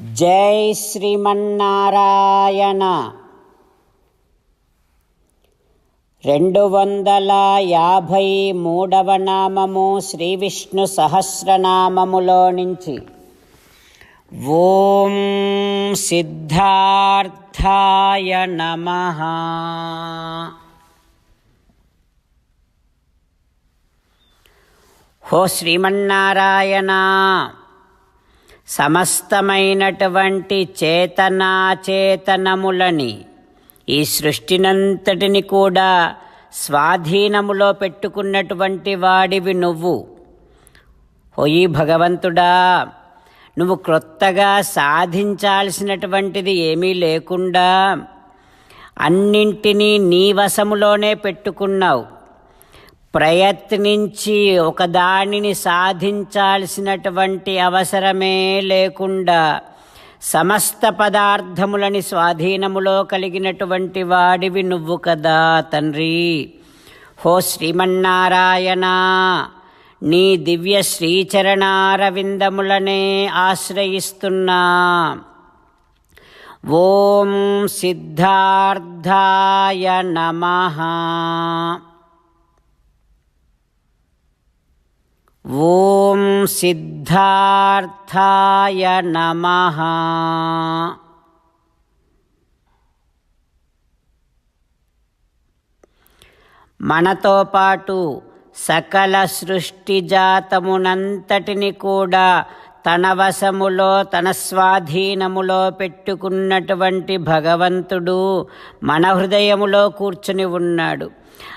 జై శ్రీమన్నారాయణ. రెండు వందల యాభై మూడవ నామము శ్రీ విష్ణు సహస్రనామములో నుంచి. ఓం సిద్ధార్థాయ నమ. హో శ్రీమన్నారాయణ. సమస్తమైనటువంటి చేతనాచేతనములని ఈ సృష్టినంతటిని కూడా స్వాధీనములో పెట్టుకున్నటువంటి వాడివి నువ్వు. ఓయి భగవంతుడా నువ్వు క్రొత్తగా సాధించాల్సినటువంటిది ఏమీ లేకుండా అన్నింటినీ నీ వశములోనే పెట్టుకున్నావు. ప్రయత్నించి ఒకదానిని సాధించాల్సినటువంటి అవసరమే లేకుండా సమస్త పదార్థములని స్వాధీనములో కలిగినటువంటి వాడివి నువ్వు కదా తండ్రి. హో శ్రీమన్నారాయణ నీ దివ్య శ్రీచరణారవిందములనే ఆశ్రయిస్తున్నా. ఓం సిద్ధార్థాయ నమ. ఓం సిద్ధార్థాయ నమ. మనతో పాటు సకల సృష్టి జాతమునంతటిని కూడా తన వశములో తన స్వాధీనములో పెట్టుకున్నటువంటి భగవంతుడు మన హృదయములో కూర్చుని ఉన్నాడు.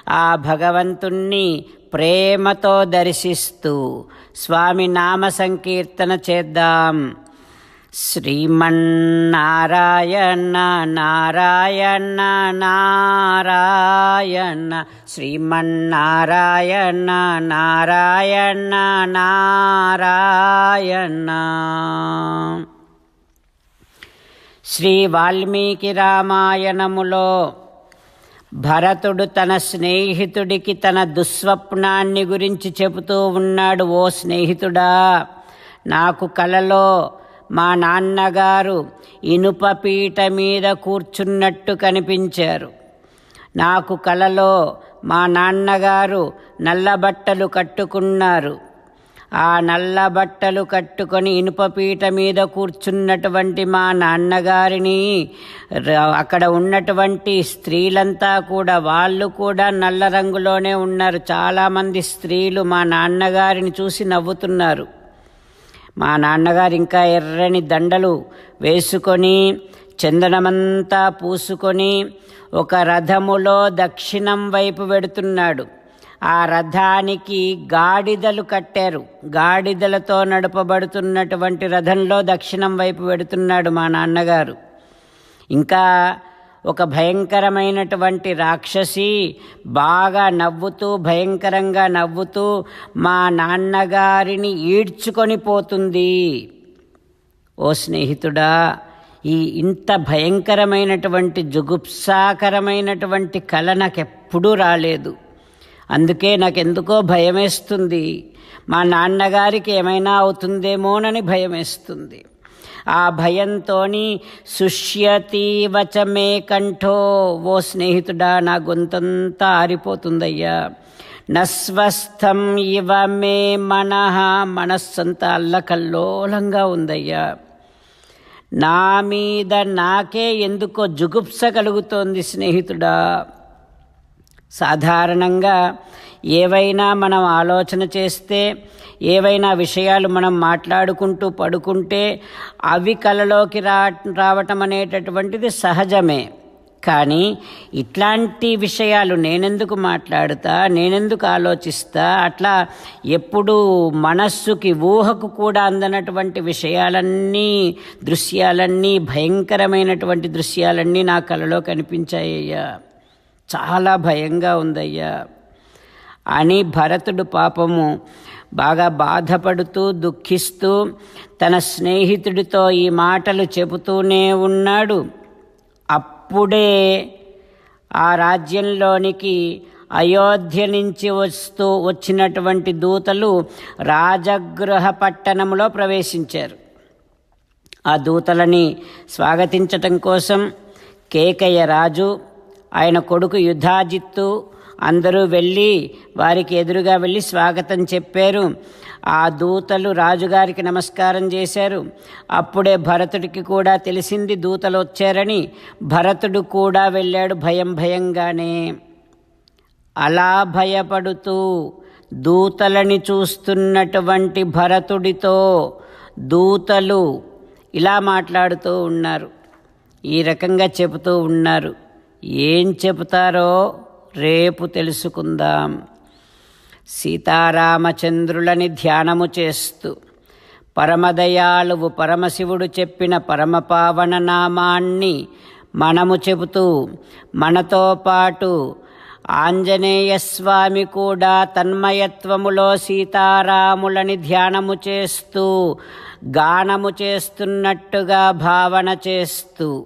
ఆ భగవంతుణ్ణి ప్రేమతో దర్శిస్తూ స్వామి నామ సంకీర్తన చేద్దాం. శ్రీమన్నారాయణ నారాయణ నారాయణ శ్రీమన్నారాయణ నారాయణ నారాయణ. శ్రీ వాల్మీకి రామాయణములో భరతుడు తన స్నేహితుడికి తన దుస్వప్నాన్ని గురించి చెబుతూ ఉన్నాడు ఓ స్నేహితుడా నాకు కలలో మా నాన్నగారు ఇనుప పీట మీద కూర్చున్నట్టు కనిపించారు. నాకు కలలో మా నాన్నగారు నల్లబట్టలు కట్టుకున్నారు. ఆ నల్ల బట్టలు కట్టుకొని ఇనుప పీట మీద కూర్చున్నటువంటి మా నాన్నగారిని అక్కడ ఉన్నటువంటి స్త్రీలంతా కూడా వాళ్ళు కూడా నల్ల రంగులోనే ఉన్నారు. చాలామంది స్త్రీలు మా నాన్నగారిని చూసి నవ్వుతున్నారు. మా నాన్నగారు ఇంకా ఎర్రని దండలు వేసుకొని చందనమంతా పూసుకొని ఒక రథములో దక్షిణం వైపు వెడుతున్నాడు. ఆ రథానికి గాడిదలు కట్టారు. గాడిదలతో నడపబడుతున్నటువంటి రథంలో దక్షిణం వైపు వెడుతున్నాడు మా నాన్నగారు. ఇంకా ఒక భయంకరమైనటువంటి రాక్షసి బాగా నవ్వుతూ భయంకరంగా నవ్వుతూ మా నాన్నగారిని ఈడ్చుకొని పోతుంది. ఓ స్నేహితుడా ఈ ఇంత భయంకరమైనటువంటి జుగుప్సాకరమైనటువంటి కళ నాకెప్పుడూ రాలేదు. అందుకే నాకెందుకో భయమేస్తుంది. మా నాన్నగారికి ఏమైనా అవుతుందేమోనని భయమేస్తుంది. ఆ భయంతో సుష్యతి వచమే కంఠో ఓ స్నేహితుడా నా గొంతంతా ఆరిపోతుందయ్యా. నస్వస్థం ఇవ మే మన మనస్సంతా అల్లకల్లోలంగా ఉందయ్యా. నా మీద నాకే ఎందుకో జుగుప్స కలుగుతోంది స్నేహితుడా. సాధారణంగా ఏవైనా మనం ఆలోచన చేస్తే ఏవైనా విషయాలు మనం మాట్లాడుకుంటూ పడుకుంటే అవి కలలోకి రా రావటం అనేటటువంటిది సహజమే. కానీ ఇట్లాంటి విషయాలు నేనెందుకు మాట్లాడుతా నేనెందుకు ఆలోచిస్తా అట్లా ఎప్పుడు మనస్సుకి ఊహకు కూడా అందనటువంటి విషయాలన్నీ దృశ్యాలన్నీ భయంకరమైనటువంటి దృశ్యాలన్నీ నా కలలో కనిపించాయ్యా. చాలా భయంగా ఉందయ్యా. అని భరతుడు పాపము బాగా బాధపడుతూ దుఃఖిస్తూ తన స్నేహితుడితో ఈ మాటలు చెబుతూనే ఉన్నాడు. అప్పుడే ఆ రాజ్యంలోనికి అయోధ్య నుంచి వస్తూ వచ్చినటువంటి దూతలు రాజగృహ పట్టణంలో ప్రవేశించారు. ఆ దూతలని స్వాగతించటం కోసం కేకయ్య రాజు ఆయన కొడుకు యుధాజిత్తు అందరూ వెళ్ళి వారికి ఎదురుగా వెళ్ళి స్వాగతం చెప్పారు. ఆ దూతలు రాజుగారికి నమస్కారం చేశారు. అప్పుడే భరతుడికి కూడా తెలిసింది దూతలు వచ్చారని. భరతుడు కూడా వెళ్ళాడు భయం భయంగానే. అలా భయపడుతూ దూతలని చూస్తున్నటువంటి భరతుడితో దూతలు ఇలా మాట్లాడుతూ ఉన్నారు. ఈ రకంగా చెబుతూ ఉన్నారు. ఏం చెబుతారో రేపు తెలుసుకుందాం. సీతారామచంద్రులని ధ్యానము చేస్తూ పరమదయాళువు పరమశివుడు చెప్పిన పరమపావన నామాన్ని మనము చెబుతూ మనతో పాటు ఆంజనేయ స్వామి కూడా తన్మయత్వములో సీతారాములని ధ్యానము చేస్తూ గానము చేస్తున్నట్టుగా భావన చేస్తూ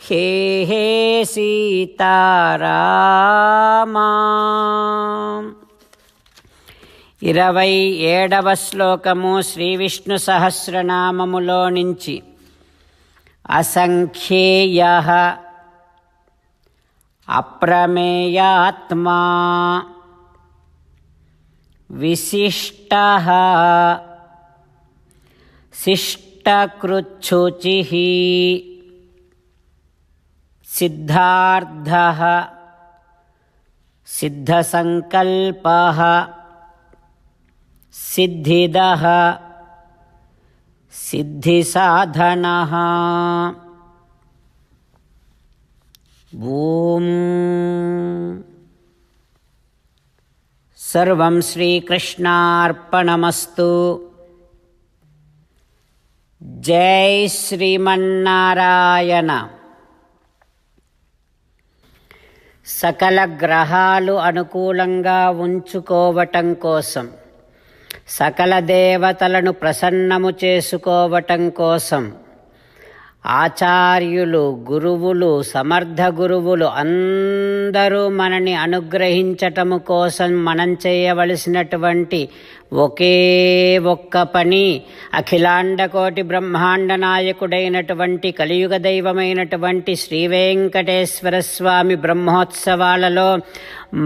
హే హే సీతారామా. ఇరవై ఏడవ శ్లోకము శ్రీ విష్ణు సహస్రనామములో నుంచి. అసంఖ్యేయ అప్రమేయాత్మా. విశిష్ట శిష్టకృచ్ఛుచి सिद्धार्थः। सिद्धसङ्कल्पः सिद्धिदः। सिद्धिसाधनः। ॐ। सर्वं श्रीकृष्णार्पणमस्तु। जय श्रीमन्नारायण। సకల గ్రహాలు అనుకూలంగా ఉంచుకోవటం కోసం సకల దేవతలను ప్రసన్నము చేసుకోవటం కోసం ఆచార్యులు గురువులు సమర్థ గురువులు అందరూ అందరూ మనని అనుగ్రహించటము కోసం మనం చేయవలసినటువంటి ఒకే ఒక్క పని అఖిలాండకోటి బ్రహ్మాండ నాయకుడైనటువంటి కలియుగ దైవమైనటువంటి శ్రీ వెంకటేశ్వర స్వామి బ్రహ్మోత్సవాలలో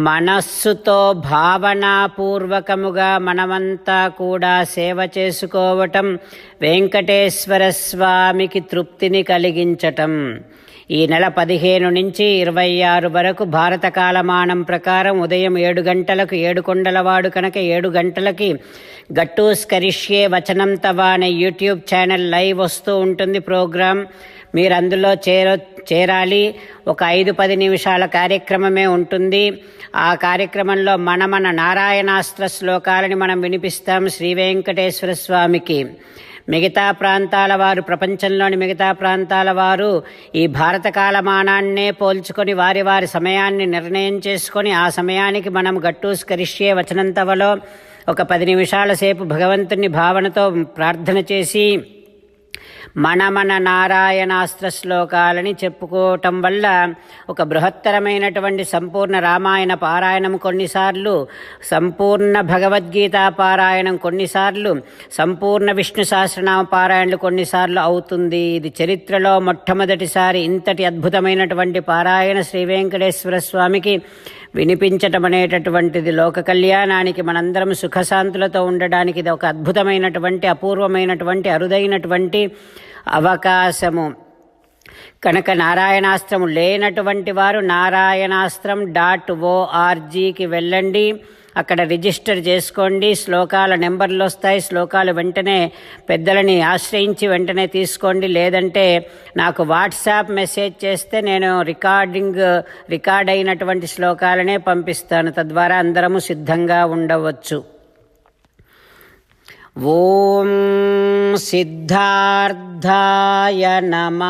మనస్సుతో భావనాపూర్వకముగా మనమంతా కూడా సేవ చేసుకోవటం వెంకటేశ్వర స్వామికి తృప్తిని కలిగించటం. ఈ నెల పదిహేను నుంచి ఇరవై ఆరు వరకు భారత కాలమానం ప్రకారం ఉదయం ఏడు గంటలకు ఏడు కొండలవాడు కనుక ఏడు గంటలకి గట్టూస్కరిష్యే వచనం తవా అనే యూట్యూబ్ ఛానల్ లైవ్ వస్తూ ఉంటుంది ప్రోగ్రాం. మీరు అందులో చేర చేరాలి. ఒక ఐదు పది నిమిషాల కార్యక్రమమే ఉంటుంది. ఆ కార్యక్రమంలో మన మన నారాయణాస్త్ర శ్లోకాలని మనం వినిపిస్తాం శ్రీ వెంకటేశ్వర స్వామికి. మిగతా ప్రాంతాల వారు ప్రపంచంలోని మిగతా ప్రాంతాల వారు ఈ భారత కాలమానాన్నే పోల్చుకొని వారి వారి సమయాన్ని నిర్ణయం చేసుకొని ఆ సమయానికి మనం గట్టూస్కరిష్యే వచనంతవలో ఒక పది నిమిషాల సేపు భగవంతుని భావనతో ప్రార్థన చేసి మన మన నారాయణాస్త్ర శ్లోకాలని చెప్పుకోవటం వల్ల ఒక బృహత్తరమైనటువంటి సంపూర్ణ రామాయణ పారాయణం కొన్నిసార్లు సంపూర్ణ భగవద్గీత పారాయణం కొన్నిసార్లు సంపూర్ణ విష్ణు సహస్రనామ పారాయణలు కొన్నిసార్లు అవుతుంది. ఇది చరిత్రలో మొట్టమొదటిసారి ఇంతటి అద్భుతమైనటువంటి పారాయణ శ్రీ వెంకటేశ్వర స్వామికి వినిపించటం అనేటటువంటిది లోక కళ్యాణానికి మనందరం సుఖశాంతులతో ఉండడానికి ఇది ఒక అద్భుతమైనటువంటి అపూర్వమైనటువంటి అరుదైనటువంటి అవకాశము. కనుక నారాయణాస్త్రము లేనటువంటి వారు నారాయణాస్త్రం డాట్ ఓఆర్జీకి వెళ్ళండి. అక్కడ రిజిస్టర్ చేసుకోండి. శ్లోకాల నెంబర్లు వస్తాయి. శ్లోకాలు వెంటనే పెద్దలని ఆశ్రయించి వెంటనే తీసుకోండి. లేదంటే నాకు వాట్సాప్ మెసేజ్ చేస్తే నేను రికార్డింగ్ రికార్డ్ అయినటువంటి శ్లోకాలనే పంపిస్తాను. తద్వారా అందరము సిద్ధంగా ఉండవచ్చు. ఓం సిద్ధార్థాయ నమ.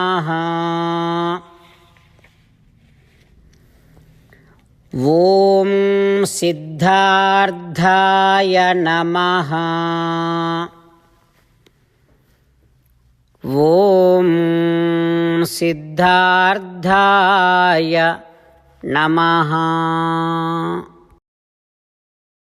ఓం सिद्धार्धाय नमः ॐ सिद्धार्धाय नमः